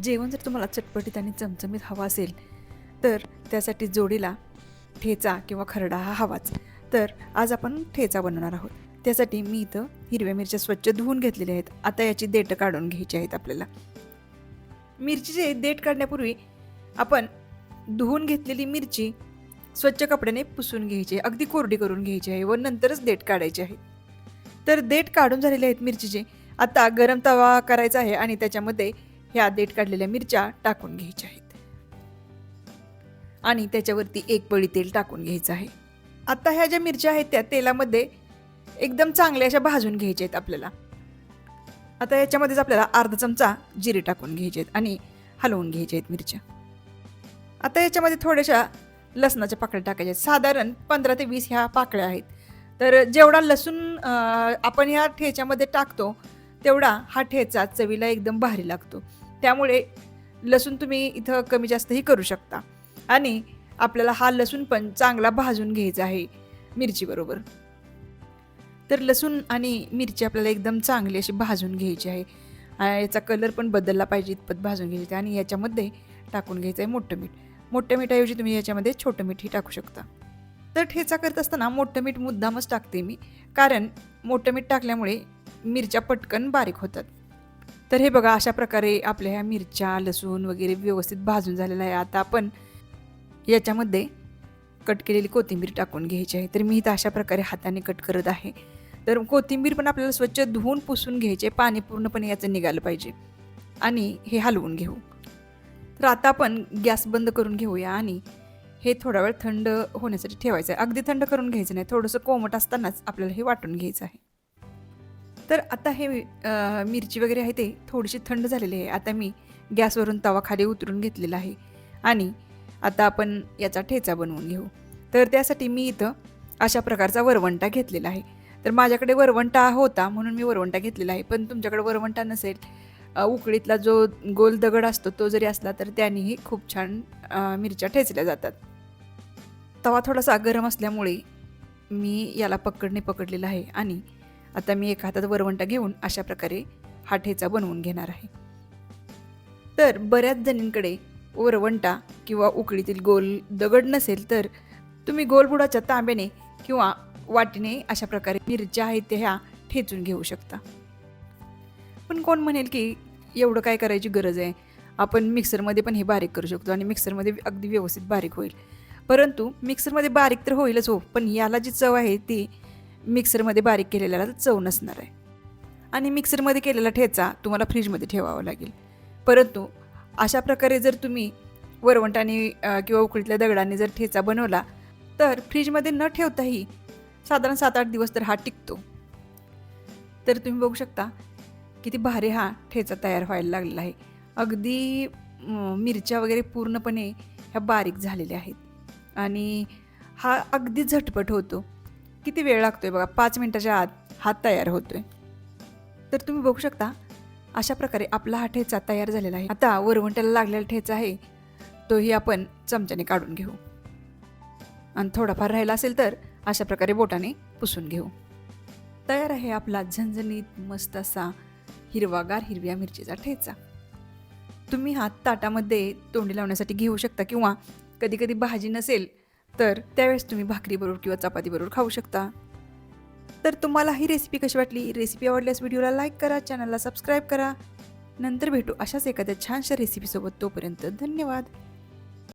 जेवण जर तुम्हाला चटपटीत आणि चमचमीत हवं असेल तर त्यासाठी जोडीला ठेचा किंवा खरडा हा हवाच. तर आज आपण ठेचा बनवणार आहोत. त्यासाठी मी इथं हिरव्या मिरच्या स्वच्छ धुवून घेतलेल्या आहेत. आता याची देठं काढून घ्यायची आहेत आपल्याला. मिरचीचे देठ काढण्यापूर्वी आपण धुवून घेतलेली मिरची स्वच्छ कपड्याने पुसून घ्यायची आहे. अगदी कोरडी करून घ्यायची आहे व नंतरच देठ काढायचे आहे. तर देठ काढून झालेले आहेत मिरचीचे. आता गरम तवा करायचा आहे आणि त्याच्यामध्ये ह्या देठ काढलेल्या मिरच्या टाकून घ्यायच्या आहेत. आणि त्याच्यावरती एक पळी तेल टाकून घ्यायचं आहे. आत्ता ह्या ज्या मिरच्या आहेत त्या तेलामध्ये एकदम चांगल्या अशा भाजून घ्यायच्या आहेत आपल्याला. आता याच्यामध्येच आपल्याला अर्धा चमचा जिरे टाकून घ्यायचे आहेत आणि हलवून घ्यायचे आहेत मिरच्या. आता याच्यामध्ये थोड्याशा लसणाच्या पाकळ्या टाकायच्या आहेत. साधारण पंधरा ते वीस ह्या पाकळ्या आहेत. तर जेवढा लसूण आपण ह्या ठेच्यामध्ये टाकतो तेवढा हा ठेचा चवीला एकदम भारी लागतो. त्यामुळे लसूण तुम्ही इथं कमी जास्तही करू शकता. आणि आपल्याला हा लसूण पण चांगला भाजून घ्यायचा आहे मिरचीबरोबर. तर लसूण आणि मिरची आपल्याला एकदम चांगली अशी भाजून घ्यायची आहे. याचा कलर पण बदलला पाहिजे इतपत भाजून घ्यायचं आणि याच्यामध्ये टाकून घ्यायचं आहे मोठं. मीठ मोठ्या मिठाऐवजी तुम्ही याच्यामध्ये छोटं मीठही टाकू शकता. तर ठेचा करत असताना मोठं मीठ मुद्दामच टाकते मी. कारण मोठं मीठ टाकल्यामुळे मिरच्या पटकन बारीक होतात. तर हे बघा अशा प्रकारे आपल्या ह्या मिरच्या लसूण वगैरे व्यवस्थित भाजून झालेलं आहे आता आपण याच्यामध्ये कट केलेली कोथिंबीर टाकून घ्यायची आहे. तर मी इथं अशा प्रकारे हाताने कट करत आहे. तर कोथिंबीर पण आपल्याला स्वच्छ धुवून पुसून घ्यायचे पाणी पूर्णपणे याचं निघालं पाहिजे. आणि हे हलवून घेऊ. तर आता आपण गॅस बंद करून घेऊया आणि हे थोडा वेळ थंड होण्यासाठी ठेवायचं आहे. अगदी थंड करून घ्यायचं नाही. थोडंसं कोमट असतानाच आपल्याला हे वाटून घ्यायचं आहे. तर आता हे मिरची वगैरे आहे ते थोडीशी थंड झालेली आहे. आता मी गॅसवरून तवा खाली उतरून घेतलेला आहे. आणि आता आपण याचा ठेचा बनवून घेऊ. तर त्यासाठी मी इथं अशा प्रकारचा वरवंटा घेतलेला आहे. तर माझ्याकडे वरवंटा होता म्हणून मी वरवंटा घेतलेला आहे. पण तुमच्याकडे वरवंटा नसेल अ, उकळीतला जो गोल दगड असतो तो जरी असला तर त्यानेही खूप छान अ, मिरच्या ठेचल्या जातात. तवा थोडासा गरम असल्यामुळे मी याला पकडणे पकडलेला आहे. आणि आता मी एका हातात वरवंटा घेऊन अशा प्रकारे हा ठेचा बनवून घेणार आहे. तर बऱ्याच जणींकडे वरवंटा किंवा उकळीतील गोल दगड नसेल तर तुम्ही गोलबुडाच्या तांब्याने किंवा वाटीने अशा प्रकारे मिरच्या आहेत त्या ह्या ठेचून घेऊ शकता. पण कोण म्हणेल की एवढं काय करायची गरज आहे? आपण मिक्सरमध्ये पण हे बारीक करू शकतो आणि मिक्सरमध्ये अगदी व्यवस्थित बारीक होईल. परंतु मिक्सरमध्ये बारीक तर होईलच हो पण याला जी चव आहे ती मिक्सरमध्ये बारीक केलेल्याला चव नसणार आहे. आणि मिक्सरमध्ये केलेला ठेचा तुम्हाला फ्रीजमध्ये ठेवावा लागेल. परंतु अशा प्रकारे जर तुम्ही वरवंटाने किंवा उकळीतल्या दगडाने जर ठेचा बनवला तर फ्रीजमध्ये न ठेवताही साधारण सात आठ दिवस तर हा टिकतो. तर तुम्ही बघू शकता किती भारी हा ठेचा तयार व्हायला लागलेला आहे. अगदी मिरच्या वगैरे पूर्णपणे ह्या बारीक झालेल्या आहेत. आणि हा अगदी झटपट होतो. किती वेळ लागतोय बघा? पाच मिनटाच्या आत हात तयार होतोय. तर तुम्ही बघू शकता अशा प्रकारे आपला हा ठेचा तयार झालेला आहे. आता वरवंट्याला लागलेला ठेचा आहे तोही आपण चमच्याने काढून घेऊ. आणि थोडाफार राहिला असेल तर अशा प्रकारे बोटाने पुसून घेऊ. तयार आहे आपला झणझणीत मस्त असा हिरवागार हिरव्या मिरचीचा ठेचा. तुम्ही हा ताटामध्ये तोंडी लावण्यासाठी घेऊ शकता किंवा कधी कधी भाजी नसेल तर त्यावेळेस तुम्ही भाकरीबरोबर किंवा चपातीबरोबर खाऊ शकता. तर तुम्हाला ही रेसिपी कशी वाटली? रेसिपी आवडल्यास व्हिडिओला लाईक करा चॅनलला सबस्क्राईब करा. नंतर भेटू अशाच एखाद्या छानशा रेसिपीसोबत तोपर्यंत धन्यवाद.